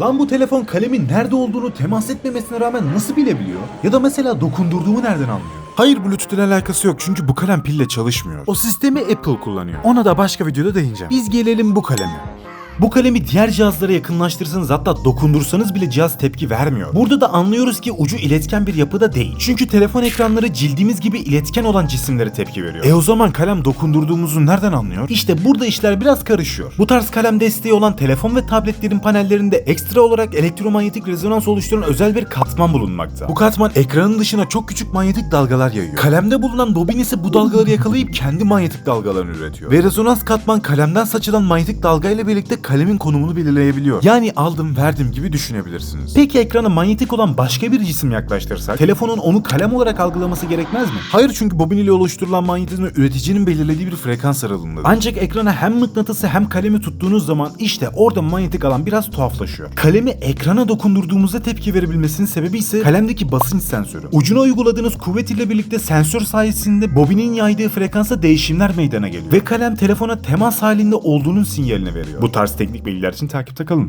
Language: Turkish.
Lan bu telefon kalemin nerede olduğunu temas etmemesine rağmen nasıl bilebiliyor? Ya da mesela dokundurduğumu nereden anlıyor? Hayır Bluetooth ile alakası yok çünkü bu kalem pille çalışmıyor. O sistemi Apple kullanıyor. Ona da başka videoda değineceğim. Biz gelelim bu kaleme. Bu kalemi diğer cihazlara yakınlaştırsanız hatta dokundursanız bile cihaz tepki vermiyor. Burada da anlıyoruz ki ucu iletken bir yapıda değil. Çünkü telefon ekranları cildimiz gibi iletken olan cisimlere tepki veriyor. E o zaman kalem dokundurduğumuzu nereden anlıyor? İşte burada işler biraz karışıyor. Bu tarz kalem desteği olan telefon ve tabletlerin panellerinde ekstra olarak elektromanyetik rezonans oluşturan özel bir katman bulunmakta. Bu katman ekranın dışına çok küçük manyetik dalgalar yayıyor. Kalemde bulunan bobin ise bu dalgaları yakalayıp kendi manyetik dalgalarını üretiyor. Ve rezonans katman kalemden saçılan manyetik dalga ile birlikte kalemin konumunu belirleyebiliyor. Yani aldım verdim gibi düşünebilirsiniz. Peki ekrana manyetik olan başka bir cisim yaklaştırsak, telefonun onu kalem olarak algılaması gerekmez mi? Hayır çünkü bobin ile oluşturulan manyetizma üreticinin belirlediği bir frekans aralığındadır. Ancak ekrana hem mıknatısı hem kalemi tuttuğunuz zaman işte orada manyetik alan biraz tuhaflaşıyor. Kalemi ekrana dokundurduğumuzda tepki verebilmesinin sebebi ise kalemdeki basınç sensörü. Ucuna uyguladığınız kuvvet ile birlikte sensör sayesinde bobinin yaydığı frekansa değişimler meydana geliyor. Ve kalem telefona temas halinde olduğunun sinyalini veriyor. Bu tarz teknik bilgiler için takipte kalın.